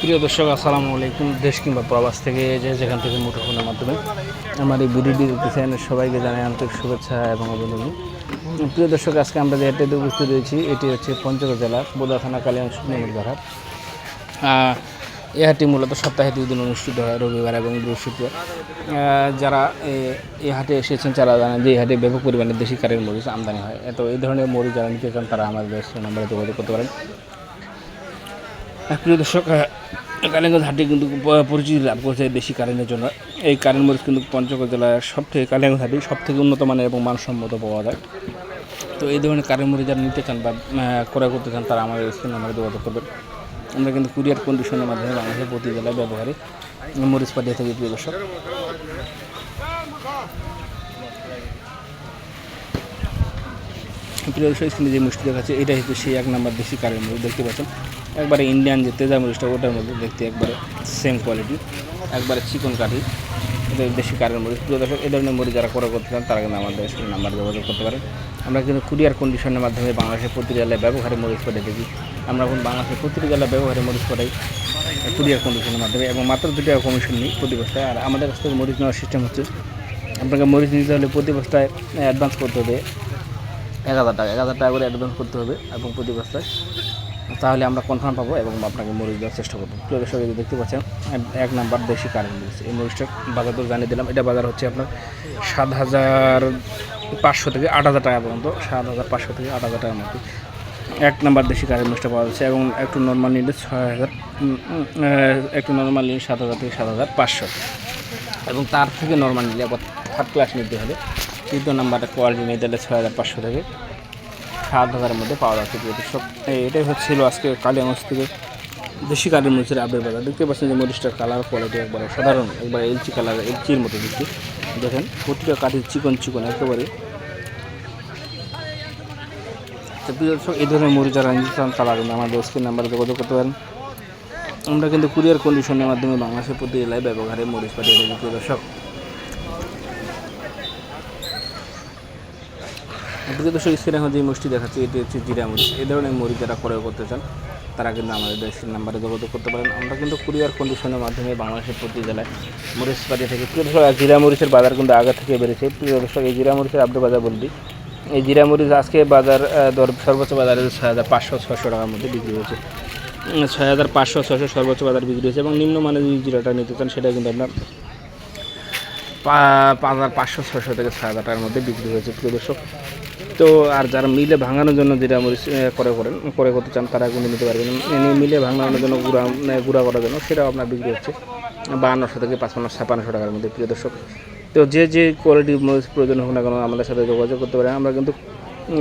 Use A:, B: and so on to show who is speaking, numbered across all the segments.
A: প্রিয় দর্শক আসসালামু আলাইকুম। দেশ কিংবা প্রবাস থেকে যে যেখান থেকে মুঠোফোনের মাধ্যমে আমার এই ভিডিওটি দেখতেছেন সবাইকে জানাই আন্তরিক শুভেচ্ছা এবং অভিনন্দন। প্রিয় দর্শক আজকে আমরা যে হাটটিতে উপস্থিত রয়েছি এটি হচ্ছে পঞ্চগড় জেলার বোদা থানা কালিয়ান সুন্দর হাট আহ, এই মূলত সপ্তাহে দুই দিন অনুষ্ঠিত হয় রবিবার এবং বৃহস্পতিবার। যারা এই হাটে এসেছেন তারা জানেন যে এই হাটে ব্যাপক পরিমাণে দেশি কারের মরিচ আমদানি হয়। তো এই ধরনের মরিচ যারা নিতে চান তারা আমাদের নাম্বারে যোগাযোগ করতে পারেন। প্রিয় দর্শক আহ, কালিয়াগঞ্জ হাটে কিন্তু পরিচিতি লাভ করছে দেশি কারেন্টের জন্য। এই কারেন্ট মরিচ কিন্তু পঞ্চগড় জেলার সব থেকে কালিয়াগঞ্জ হাটে সব থেকে উন্নত মানের এবং মানসম্মত পাওয়া যায়। তো এই ধরনের কারেন্ট মরিচ যারা নিতে চান বা ক্রয় করতে চান তারা আমাদের স্ক্রিন নাম্বারে যোগাযোগ করবেন। আমরা কিন্তু কুরিয়ার কন্ডিশনের মাধ্যমে বাংলাদেশের প্রতি জেলায় ব্যবহারে মরিচ পাঠিয়ে থাকি প্রিয় দর্শক। দর্শক স্ক্রিনে যে মুষ্টি দেখাচ্ছে এটা হচ্ছে সেই এক নাম্বার দেশি কারের মরিচ দেখতে পাচ্ছেন? একবারে ইন্ডিয়ান যে তেজা মরিচটা, ওটার মধ্যে দেখতে একবারে সেম কোয়ালিটি একবারে চিকন কাঠি। এটা দেশি কারের মরিচ। প্রিয় দর্শক এই ধরনের মরিচ যারা ক্রয় করতে চান, তারা কিন্তু আমাদের স্ক্রিন নাম্বার যোগাযোগ করতে পারেন। আমরা কিন্তু কুরিয়ার কন্ডিশনের মাধ্যমে বাংলাদেশের প্রতি জেলায় ব্যবহারে মরিচ পাঠিয়ে দেখি আমরা এখন বাংলাদেশের প্রতিটি জেলায় ব্যবহারে মরিচ পাঠাই, কুরিয়ার কন্ডিশনের মাধ্যমে, এবং মাত্র দু টাকা কমিশন নিই প্রতি বস্তায়। আর আমাদের কাছ থেকে মরিচ নেওয়ার সিস্টেম হচ্ছে, আপনাকে মরিচ নিতে হলে প্রতি বস্তায় অ্যাডভান্স করতে হবে। এক হাজার টাকা, এক হাজার টাকা করে অ্যাডভান্স করতে হবে এবং প্রতি বস্তায় তাহলে আমরা কনফার্ম পাবো এবং আপনাকে মরিচ দেওয়ার চেষ্টা করব। প্রিয় দর্শক এই যে দেখতে পাচ্ছেন, এক- নাম্বার দেশি কারেন্ট মরিচ এই মরিচটা বাজার দর জানিয়ে দিলাম। এটা বাজার হচ্ছে আপনার সাত হাজার পাঁচশো থেকে আট হাজার টাকা পর্যন্ত। সাত হাজার পাঁচশো থেকে আট হাজার টাকার মধ্যে। এক নাম্বার দেশি কারেন্ট মরিচটা পাওয়া যাচ্ছে এবং একটু নর্মাল নিলে ছয় হাজার একটু নর্মাল নিলে সাত হাজার থেকে সাত হাজার পাঁচশো। এবং তার থেকে নর্মাল নিলে আবার থার্ড ক্লাস নিতে হলে তৃতীয় নাম্বারটা কোয়ালিটি নিতে হলে ছয় হাজার পাঁচশো থেকে সাত হাজারের মধ্যে পাওয়া যাচ্ছে এই- এটাই হচ্ছিল আজকে কালিয়াগঞ্জ থেকে দেশি কাঠের মরিচের আপডেট বাজার। দেখতে পাচ্ছেন যে মরিচটার কালার কোয়ালিটি একবারে সাধারণ, একবার এলচি কালার এলচির মতো দেখতে। দেখেন, প্রতিটা কাঠি চিকন চিকন একেবারে। এই ধরনের মরিচ যারা নিতে তারা আমাদের স্ক্রিন নাম্বারে যোগাযোগ করতে পারেন। আমরা কিন্তু কুরিয়ার কন্ডিশনের মাধ্যমে বাংলাদেশের প্রতি জেলায় ব্যবহারে মরিচ পাঠিয়ে থাকি প্রিয় দর্শক। প্রিয় দর্শক স্ক্রিনে এখন যে মুষ্টি দেখাচ্ছে, এটি হচ্ছে জিরা মরিচ এই ধরনের মরিচ যারা ক্রয় করতে চান, তারা কিন্তু আমাদের দেশের নাম্বারে যোগাযোগ করতে পারেন। আমরা কিন্তু কুরিয়ার কন্ডিশনের মাধ্যমে বাংলাদেশের প্রতি জেলায় মরিচ পাঠিয়ে থাকি প্রিয় দর্শক জিরা মরিচের বাজার কিন্তু আগে থেকে বেড়েছে। প্রিয় দর্শক, এই জিরা মরিচের আপডেট বাজার বলবি এই জিরা মরিচ আজকে বাজার দর সর্বোচ্চ বাজারে ছয় হাজার পাঁচশো ছশো টাকার মধ্যে বিক্রি হয়েছে। ছয় হাজার পাঁচশো ছশো সর্বোচ্চ বাজার বিক্রি হয়েছে এবং নিম্নমানের যে জিরাটা নিতে চান, সেটা কিন্তু আপনার পাঁচ হাজার পাঁচশো ছশো থেকে ছয় হাজার টাকার মধ্যে বিক্রি হয়েছে। প্রিয় দর্শক তো আর যারা মিলে ভাঙানোর জন্য যেটা মরিচ করে করেন, করে করতে চান, তারা কিন্তু নিতে পারবেন। মিলে ভাঙানোর জন্য গুঁড়া গুঁড়া করার জন্য সেটাও আপনার বিক্রি হচ্ছে। বাহান্নশো থেকে পাঁচপান্ন ছাপান্নশো টাকার মধ্যে, প্রিয় দর্শক। তো যে যে কোয়ালিটির মরিচ প্রয়োজন হোক না কেন, আমাদের সাথে যোগাযোগ করতে পারেন। আমরা কিন্তু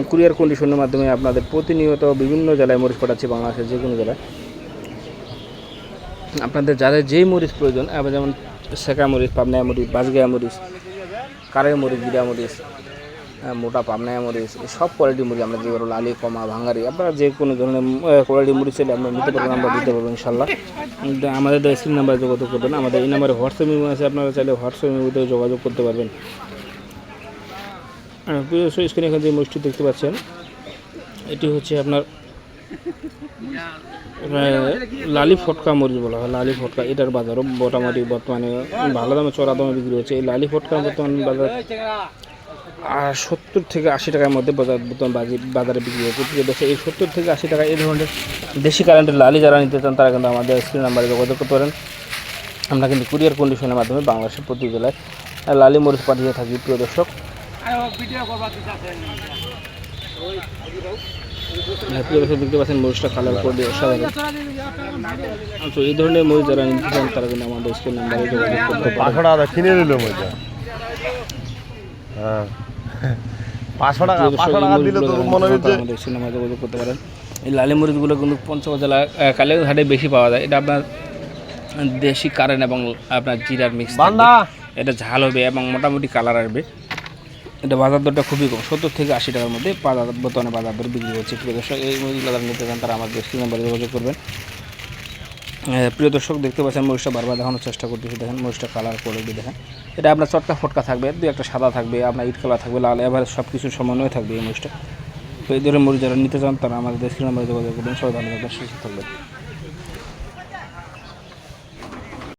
A: কুরিয়ার কন্ডিশনের মাধ্যমে আপনাদের প্রতিনিয়ত বিভিন্ন জেলায় মরিচ পাঠাচ্ছি, বাংলাদেশের যে কোনো জেলায়। আপনাদের যাদের যেই মরিচ প্রয়োজন আবার যেমন সেকা মরিচ পাবনায় মরিচ বাজগায়া মরিচ কারে মরিচ গিরা মরিচ মোটা পাবনায় মরিচ সব কোয়ালিটির মরিচ আমরা যেগুলো লালি, কমা ভাঙ্গারি আপনারা যে কোনো ধরনের কোয়ালিটির মরিচ চাইলে আমরা নিতে পারবেন, আমরা দিতে পারব ইনশাল্লাহ আমাদের স্ক্রিন নাম্বারে যোগাযোগ করবেন, আমাদের এই নাম্বারে হোয়াটসঅ্যাপ ইমো আছে, আপনারা চাইলে হোয়াটসঅ্যাপ ইমোতেও যোগাযোগ করতে পারবেন। স্ক্রিনে এখন যে মরিচটি দেখতে পাচ্ছেন। এটি হচ্ছে আপনার লালি ফটকা মরিচ বলা হয়, লালি ফটকা, এটার বাজারও মোটামুটি বর্তমানে ভালো দামে চড়া দামে বিক্রি হচ্ছে। এই লালি ফটকা বর্তমান বাজার সত্তর থেকে আশি টাকার মধ্যে বাজার বর্তমান বাজারে বিক্রি হচ্ছে প্রিয় দর্শক এই সত্তর থেকে আশি টাকা এই ধরনের দেশি কারেন্টের লালি যারা নিতে চান তারা কিন্তু আমাদের স্ক্রিন নাম্বারে যোগাযোগ করতে পারেন। আমরা কিন্তু কুরিয়ার কন্ডিশনের মাধ্যমে বাংলাদেশের প্রতি জেলায় লালি মরিচ পাঠিয়ে থাকি প্রিয় দর্শক। হ্যাঁ, প্রিয় দর্শক দেখতে পাচ্ছেন মরিচটা কালার করে তো এই ধরনের মরিচ যারা নিতে চান তারা কিন্তু আমাদের স্ক্রিন নাম্বারে যোগাযোগ করতে পারেন।
B: হ্যাঁ। পাঁচশো টাকা পাঁচশো টাকা দিলে তো মনে হচ্ছে
A: করতে পারেন। এই লালি মরিচগুলো কিন্তু পঞ্চগড় জেলা কালিয়াগঞ্জ হাটে বেশি পাওয়া যায়। এটা আপনার দেশি কারেন্ট এবং আপনার জিরার মিক্স এটা ঝাল হবে এবং মোটামুটি কালার আসবে। এটা বাজার দরটা খুবই কম সত্তর থেকে আশি টাকার মধ্যে বাজার বর্তমানে বাজার দর বিক্রি হচ্ছে। প্রিয় দর্শক এই মরিচগুলো যারা নিতে চান তারা আমাদের স্ক্রিন নাম্বারে যোগাযোগ করবেন। প্রিয় দর্শক, দেখতে পাচ্ছেন মরিচটা বারবার দেখানোর চেষ্টা করতেছি। দেখেন, মরিচটা কালার করে দিয়ে দেখেন। এটা আপনার চটকা ফটকা থাকবে দু একটা সাদা থাকবে, আপনার ইট কালার থাকবে, লাল এবার সব কিছুর সমন্বয় থাকবে এই মরিচটা। তো এই ধরনের মরিচ যারা নিতে চান, তারা আমাদের দেশের নাম্বারে যোগাযোগ করবেন। সবাই ভালো থাকবেন, সুস্থ থাকবেন।